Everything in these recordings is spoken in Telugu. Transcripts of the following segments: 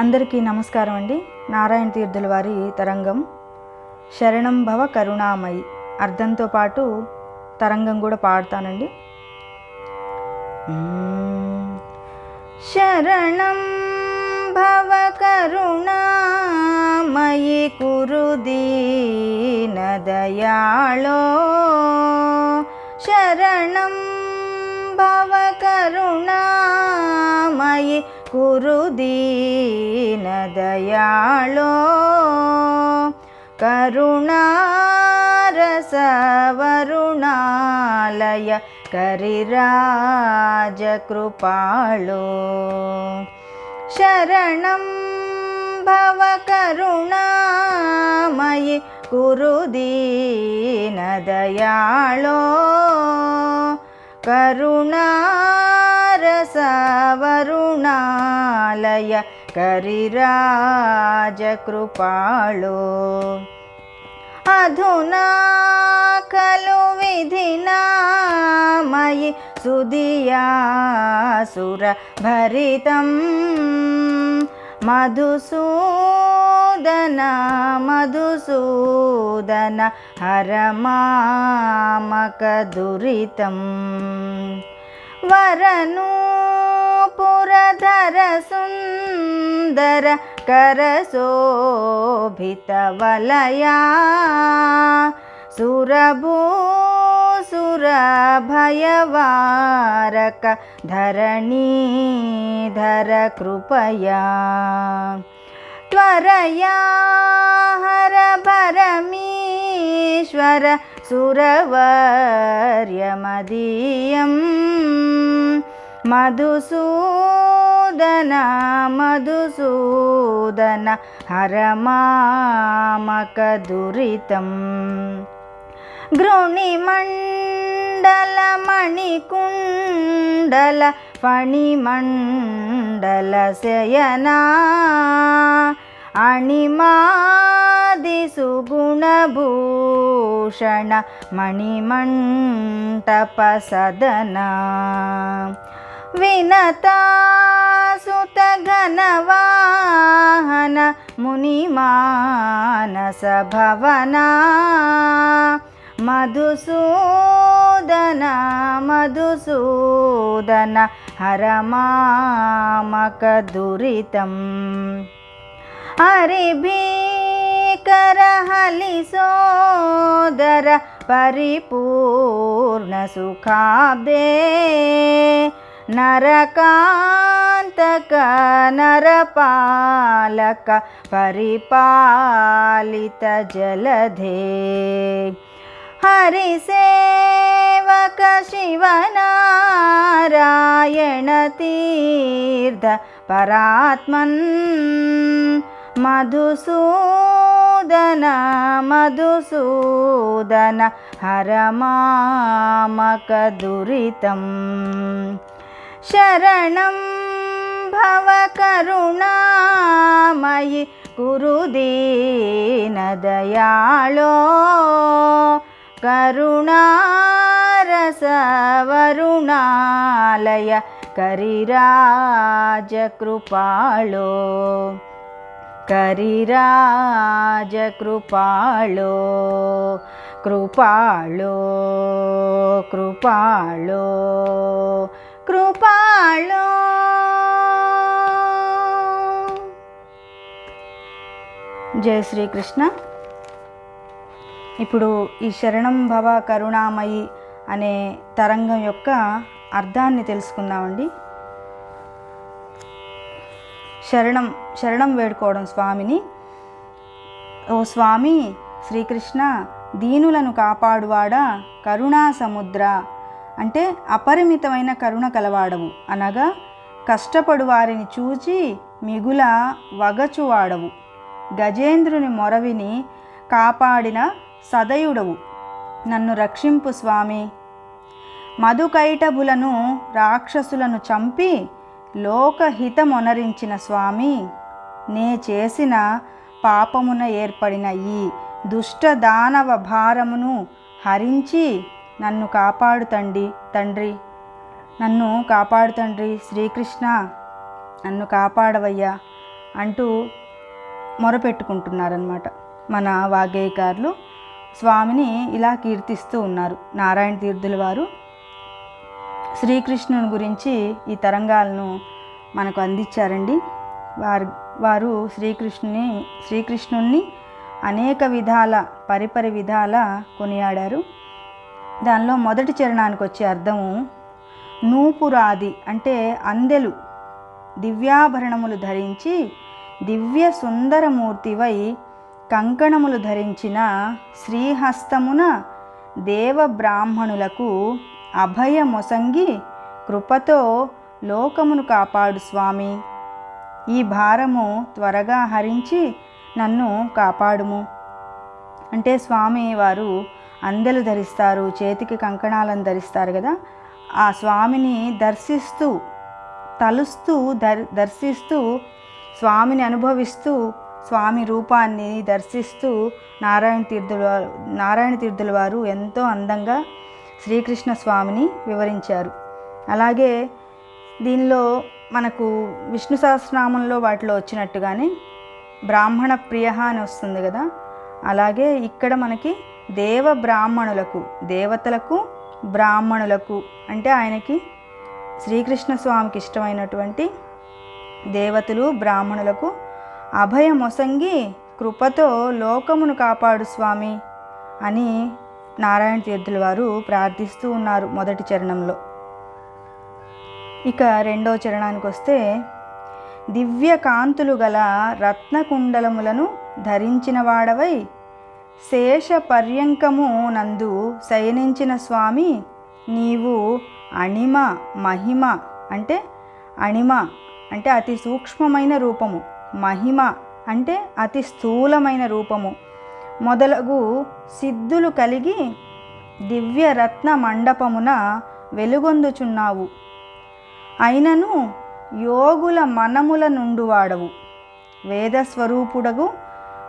అందరికీ నమస్కారం అండి. నారాయణ తీర్థుల వారి తరంగం. శరణం భవ కరుణామయి అర్థంతో పాటు తరంగం కూడా పాడతానండి. శరణం భవ కరుణామయి కురుదీన దయాళో శరణం భవ కరుణామయి कुरुदिन दयालो करुणारसवरुणालय करिराजकृपालो शरणं भव करुणामयि कुरुदिन दयाळो करुणा वरुणालय करिराजकृपालो अधुना खलु विधिना मयि सुधिया मधुसूदन मधुसूदन हर मामकदुरितम् వరను పురధర సుందర కరశోభిత వలయా. సురభూసుర భయవారక ధరణీధర కృపయా. త్వరయా హర పరమీశ్వర సురవర్యమదీయం మధుసూదన మధుసూదన హరమామక अणिमादिसुगुणभूषण मणिमण्टपसदन। विनतासुतघनवाहन मुनिमानस भवना मधुसूदन मधुसूदन हरमामकदुरितम्। हरि भर हलि सोदर परिपूर्ण सुखादे नरकान्तक नर पालक परिपालित जलधे। हरिसेवक शिवनारायण तीर्ध परात्मन्। मधुसूदन मधुसूदन हरमामकदुरितं शरणं भवकरुणा मयि कुरुदीनदयालो करुणारसवरुणालय करिराजकृपालो కరిరాజకృపాళో కృపాళో కృపాళో కృపాళో జయ శ్రీకృష్ణ. ఇప్పుడు ఈ శరణం భవ కరుణామయి అనే తరంగం యొక్క అర్థాన్ని తెలుసుకుందామండి. శరణం శరణం వేడుకోవడం స్వామిని. ఓ స్వామి శ్రీకృష్ణ దీనులను కాపాడువాడా కరుణా సముద్ర. అంటే అపరిమితమైన కరుణ కలవాడవు. అనగా కష్టపడు వారిని చూచి మిగుల వగచువాడవు. గజేంద్రుని మొరవిని కాపాడిన సదయుడవు. నన్ను రక్షింపు స్వామి. మధుకైటబులను రాక్షసులను చంపి లోకహితమొనరించిన స్వామి. నే చేసిన పాపమున ఏర్పడిన ఈ దుష్ట దానవ భారమును హరించి నన్ను కాపాడు తండి తండ్రి. నన్ను కాపాడు తండ్రి శ్రీకృష్ణ. నన్ను కాపాడవయ్యా అంటూ మొరపెట్టుకుంటున్నారనమాట మన వాగ్గేయకారులు స్వామిని ఇలా కీర్తిస్తూ ఉన్నారు నారాయణ తీర్థుల వారు. శ్రీకృష్ణుని గురించి ఈ తరంగాలను మనకు అందించారండి. వారి వారు శ్రీకృష్ణుని శ్రీకృష్ణుణ్ణి అనేక విధాల పరిపరి విధాల కొనియాడారు. దానిలో మొదటి చరణానికి వచ్చే అర్థము నూపురాది అంటే అందెలు దివ్యాభరణములు ధరించి దివ్య సుందరమూర్తివై కంకణములు ధరించిన శ్రీహస్తమున దేవ బ్రాహ్మణులకు అభయమొసంగి కృపతో లోకమును కాపాడు స్వామి. ఈ భారము త్వరగా హరించి నన్ను కాపాడుము. అంటే స్వామి వారు అందెలు ధరిస్తారు చేతికి కంకణాలను ధరిస్తారు కదా. ఆ స్వామిని దర్శిస్తూ తలుస్తూ దర్ దర్శిస్తూ స్వామిని అనుభవిస్తూ స్వామి రూపాన్ని దర్శిస్తూ నారాయణ తీర్థుల నారాయణ తీర్థుల వారు ఎంతో అందంగా శ్రీకృష్ణ స్వామిని వివరించారు. అలాగే దీనిలో మనకు విష్ణు సహస్రనామంలో వాటిలో వచ్చినట్టుగానే బ్రాహ్మణ ప్రియ అని వస్తుంది కదా. అలాగే ఇక్కడ మనకి దేవ బ్రాహ్మణులకు దేవతలకు బ్రాహ్మణులకు అంటే ఆయనకి శ్రీకృష్ణ స్వామికి ఇష్టమైనటువంటి దేవతలు బ్రాహ్మణులకు అభయమొసంగి కృపతో లోకమును కాపాడు స్వామి అని నారాయణ తీర్థుల వారు ప్రార్థిస్తూ ఉన్నారు మొదటి చరణంలో. ఇక రెండో చరణానికి వస్తే దివ్య కాంతులు గల రత్నకుండలములను ధరించిన వాడవై శేష పర్యంకము నందు శయనించిన స్వామి నీవు అణిమ మహిమ అంటే అణిమ అంటే అతి సూక్ష్మమైన రూపము. మహిమ అంటే అతి స్థూలమైన రూపము. మొదలగు సిద్ధులు కలిగి దివ్య రత్న మండపమున వెలుగొందుచున్నావు. అయినను యోగుల మనముల నుండువాడవు వేదస్వరూపుడగు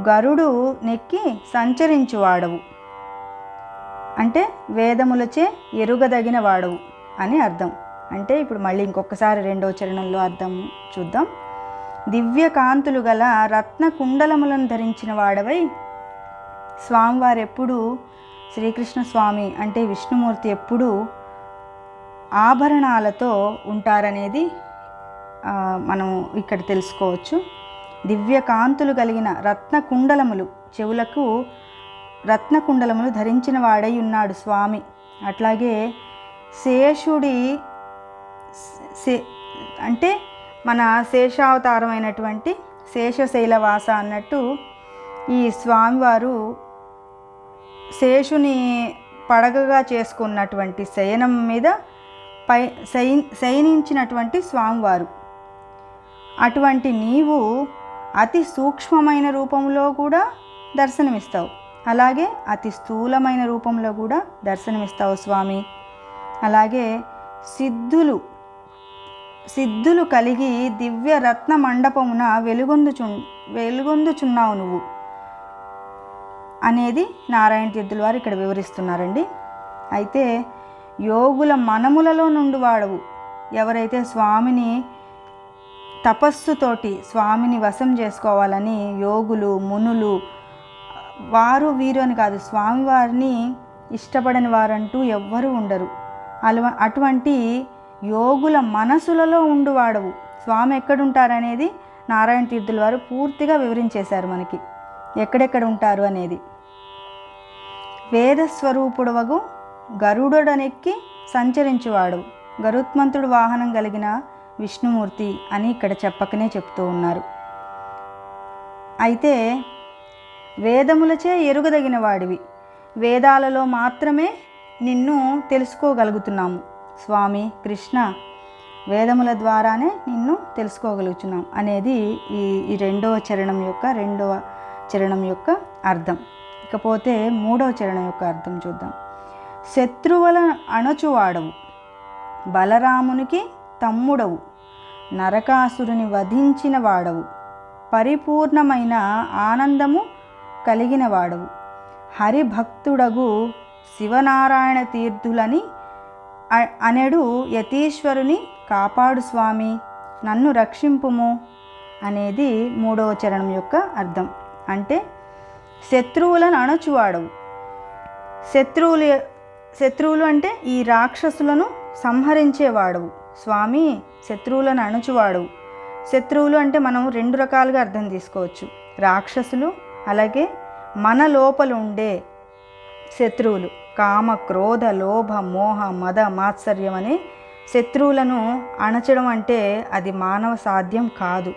గరుడు నెక్కి సంచరించువాడవు అంటే వేదములచే ఎరుగదగిన వాడవు అని అర్థం. అంటే ఇప్పుడు మళ్ళీ ఇంకొకసారి రెండో చరణంలో అర్థం చూద్దాం. దివ్య కాంతులు గల రత్న కుండలములను ధరించిన వాడవై స్వామివారు ఎప్పుడు శ్రీకృష్ణ స్వామి అంటే విష్ణుమూర్తి ఎప్పుడు ఆభరణాలతో ఉంటారనేది మనం ఇక్కడ తెలుసుకోవచ్చు. దివ్య కాంతులు కలిగిన రత్న కుండలములు చెవులకు రత్న కుండలములు ధరించిన వాడై ఉన్నాడు స్వామి. అట్లాగే శేషుడి శే- అంటే మన శేషావతారమైనటువంటి శేషశైలవాస అన్నట్టు ఈ స్వామివారు శేషుని పడగగా చేసుకున్నటువంటి శయనం మీద పై శయి శయనించినటువంటి స్వామివారు. అటువంటి నీవు అతి సూక్ష్మమైన రూపంలో కూడా దర్శనమిస్తావు. అలాగే అతి స్థూలమైన రూపంలో కూడా దర్శనమిస్తావు స్వామి. అలాగే సిద్ధులు సిద్ధులు కలిగి దివ్య రత్న మండపమున వెలుగొందుచు వెలుగొందుచున్నావు నువ్వు అనేది నారాయణ తీర్థుల వారు ఇక్కడ వివరిస్తున్నారండి. అయితే యోగుల మనములలో నుండి వాడవు. ఎవరైతే స్వామిని తపస్సుతోటి స్వామిని వశం చేసుకోవాలని యోగులు మునులు వారు వీరు అని కాదు స్వామివారిని ఇష్టపడని వారంటూ ఎవ్వరూ ఉండరు. అలవ అటువంటి యోగుల మనసులలో ఉండువాడవు స్వామి ఎక్కడుంటారనేది నారాయణ తీర్థుల వారు పూర్తిగా వివరించేశారు మనకి. ఎక్కడెక్కడ ఉంటారు అనేది. వేదస్వరూపుడవగు గరుడనెక్కి సంచరించువాడు. గరుత్మంతుడు వాహనం కలిగిన విష్ణుమూర్తి అని ఇక్కడ చెప్పకనే చెప్తూ ఉన్నారు. అయితే వేదములచే ఎరుగదగిన వాడివి వేదాలలో మాత్రమే నిన్ను తెలుసుకోగలుగుతున్నాము. స్వామి కృష్ణ వేదముల ద్వారానే నిన్ను తెలుసుకోగలుగుతున్నాం అనేది ఈ ఈ రెండవ చరణం యొక్క రెండవ చరణం యొక్క అర్థం. ఇకపోతే మూడవ చరణం యొక్క అర్థం చూద్దాం. శత్రువుల అణచువాడవు. బలరామునికి తమ్ముడవు. నరకాసురుని వధించిన వాడవు. పరిపూర్ణమైన ఆనందము కలిగిన వాడవు. హరిభక్తుడగు శివనారాయణ తీర్థులని అ- అనెడు యతీశ్వరుని కాపాడు స్వామి నన్ను రక్షింపుము అనేది మూడవ చరణం యొక్క అర్థం. అంటే శత్రువులను అణచువాడవు. శత్రువులు శత్రువులు అంటే ఈ రాక్షసులను సంహరించేవాడవు. స్వామి శత్రువులను అణుచువాడు శత్రువులు అంటే మనం రెండు రకాలుగా అర్థం తీసుకోవచ్చు. రాక్షసులు అలాగే మన లోపల ఉండే శత్రువులు. కామ క్రోధ లోభ మోహ మద మాత్సర్యం అనే శత్రువులను అణచడం అంటే అది మానవ సాధ్యం కాదు.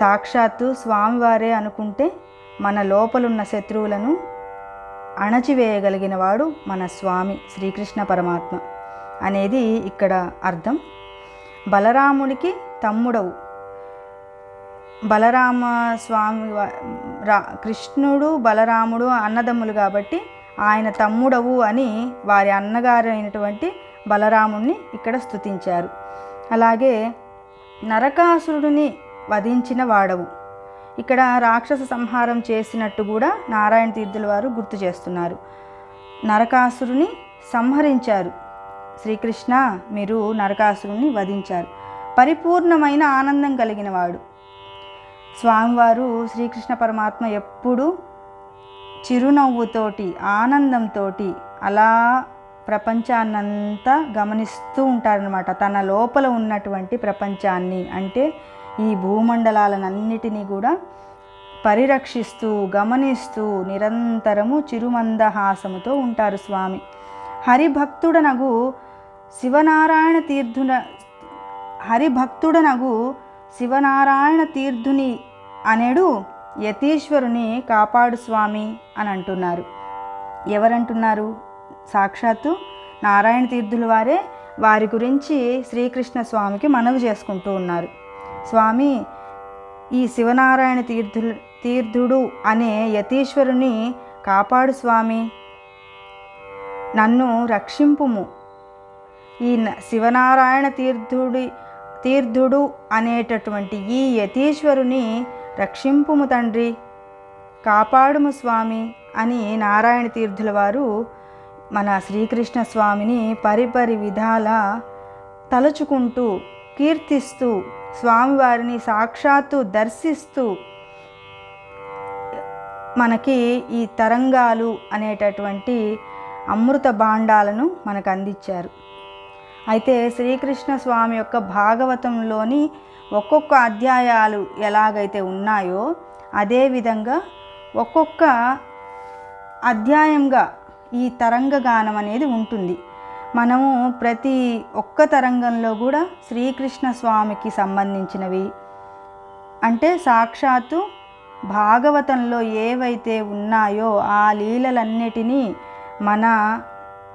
సాక్షాత్తు స్వామివారే అనుకుంటే మన లోపలున్న శత్రువులను అణచివేయగలిగిన వాడు మన స్వామి శ్రీకృష్ణ పరమాత్మ అనేది ఇక్కడ అర్థం. బలరాముడికి తమ్ముడవు. బలరామ స్వామి రా కృష్ణుడు బలరాముడు అన్నదమ్ములు కాబట్టి ఆయన తమ్ముడవు అని వారి అన్నగారు అయినటువంటి బలరాముణ్ణి ఇక్కడ స్తుతించారు. అలాగే నరకాసురుడిని వధించిన వాడవు. ఇక్కడ రాక్షస సంహారం చేసినట్టు కూడా నారాయణ తీర్థుల వారు గుర్తు చేస్తున్నారు. నరకాసురుని సంహరించారు. శ్రీకృష్ణ మీరు నరకాసురుని వధించారు. పరిపూర్ణమైన ఆనందం కలిగిన వాడు. స్వామివారు శ్రీకృష్ణ పరమాత్మ ఎప్పుడూ చిరునవ్వుతోటి ఆనందంతో అలా ప్రపంచాన్నంతా గమనిస్తూ ఉంటారనమాట తన లోపల ఉన్నటువంటి ప్రపంచాన్ని అంటే ఈ భూమండలాలన్నిటినీ కూడా పరిరక్షిస్తూ గమనిస్తూ నిరంతరము చిరుమందహాసముతో ఉంటారు స్వామి. హరిభక్తుడనగు శివనారాయణ తీర్థున హరిభక్తుడనగు శివనారాయణ తీర్థుని అనేడు యతీశ్వరుని కాపాడు స్వామి అని అంటున్నారు ఎవరంటున్నారు? సాక్షాత్తు నారాయణ తీర్థుల వారే. వారి గురించి శ్రీకృష్ణ స్వామికి మనవి చేసుకుంటూ ఉన్నారు. స్వామి ఈ శివనారాయణ తీర్థు తీర్థుడు అనే యతీశ్వరుని కాపాడు స్వామి. నన్ను రక్షింపుము. ఈ శివనారాయణ తీర్థుడి తీర్థుడు అనేటటువంటి ఈ యతీశ్వరుని రక్షింపుము తండ్రి. కాపాడుము స్వామి అని నారాయణ తీర్థుల వారు మన శ్రీకృష్ణ స్వామిని పరిపరి విధాల తలుచుకుంటూ కీర్తిస్తూ స్వామివారిని సాక్షాత్తు దర్శిస్తూ మనకి ఈ తరంగాలు అనేటటువంటి అమృత భాండాలను మనకు అందించారు. అయితే శ్రీకృష్ణ స్వామి యొక్క భాగవతంలోని ఒక్కొక్క అధ్యాయాలు ఎలాగైతే ఉన్నాయో అదేవిధంగా ఒక్కొక్క అధ్యాయంగా ఈ తరంగగానం అనేది ఉంటుంది. మనము ప్రతి ఒక్క తరంగంలో కూడా శ్రీకృష్ణ స్వామికి సంబంధించినవి. అంటే సాక్షాత్తు భాగవతంలో ఏవైతే ఉన్నాయో ఆ లీలలన్నిటినీ మన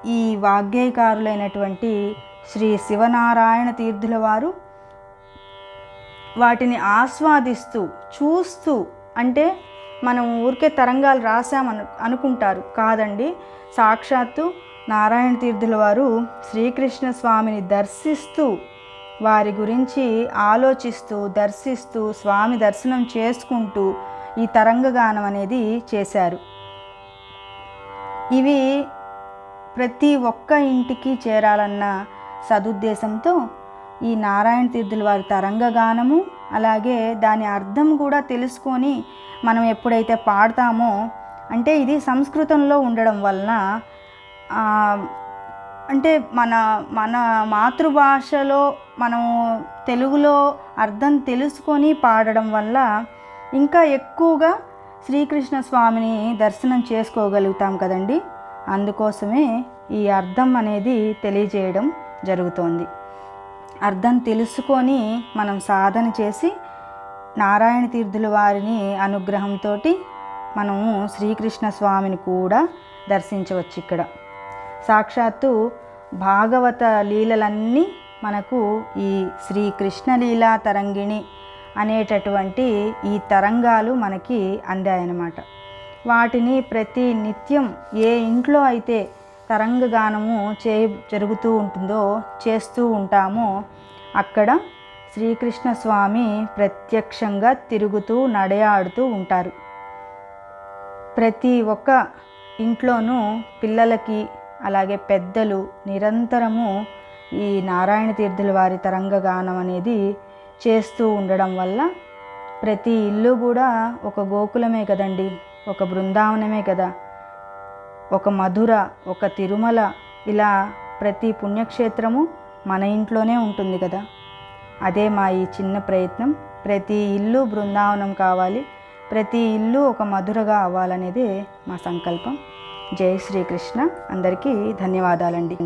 ఈ వాగ్గేయకారులైనటువంటి శ్రీ శివనారాయణ తీర్థుల వారు వాటిని ఆస్వాదిస్తూ చూస్తూ అంటే మనం ఊరికే తరంగాలు రాశామను అనుకుంటారు. కాదండి. సాక్షాత్తు నారాయణ తీర్థుల వారు శ్రీకృష్ణ స్వామిని దర్శిస్తూ వారి గురించి ఆలోచిస్తూ దర్శిస్తూ స్వామి దర్శనం చేసుకుంటూ ఈ తరంగగానం అనేది చేశారు. ఇవి ప్రతి ఒక్క ఇంటికి చేరాలన్న సదుద్దేశంతో ఈ నారాయణ తీర్థుల వారి తరంగగానము అలాగే దాని అర్థం కూడా తెలుసుకొని మనం ఎప్పుడైతే పాడతామో అంటే ఇది సంస్కృతంలో ఉండడం వలన అంటే మన మన మాతృభాషలో మనం తెలుగులో అర్థం తెలుసుకొని పాడడం వల్ల ఇంకా ఎక్కువగా శ్రీకృష్ణ స్వామిని దర్శనం చేసుకోగలుగుతాం కదండి. అందుకోసమే ఈ అర్థం అనేది తెలియజేయడం జరుగుతోంది. అర్థం తెలుసుకొని మనం సాధన చేసి నారాయణ తీర్థుల వారిని అనుగ్రహంతో మనము శ్రీకృష్ణ స్వామిని కూడా దర్శించవచ్చు ఇక్కడ. సాక్షాత్తు భాగవత లీలలన్నీ మనకు ఈ శ్రీకృష్ణ లీలా తరంగిణి అనేటటువంటి ఈ తరంగాలు మనకి అందాయన్నమాట. వాటిని ప్రతి నిత్యం ఏ ఇంట్లో అయితే తరంగగానము చే జరుగుతూ ఉంటుందో చేస్తూ ఉంటామో అక్కడ శ్రీకృష్ణ స్వామి ప్రత్యక్షంగా తిరుగుతూ నడయాడుతూ ఉంటారు. ప్రతి ఒక్క ఇంట్లోనూ పిల్లలకి అలాగే పెద్దలు నిరంతరము ఈ నారాయణ తీర్థుల వారి తరంగగానం అనేది చేస్తూ ఉండడం వల్ల ప్రతి ఇల్లు కూడా ఒక గోకులమే కదండి ఒక బృందావనమే కదా. ఒక మధుర ఒక తిరుమల ఇలా ప్రతి పుణ్యక్షేత్రము మన ఇంట్లోనే ఉంటుంది కదా. అదే మా ఈ చిన్న ప్రయత్నం. ప్రతి ఇల్లు బృందావనం కావాలి ప్రతి ఇల్లు ఒక మధురగా అవ్వాలనేదే మా సంకల్పం. జై శ్రీకృష్ణ. అందరికీ ధన్యవాదాలండి.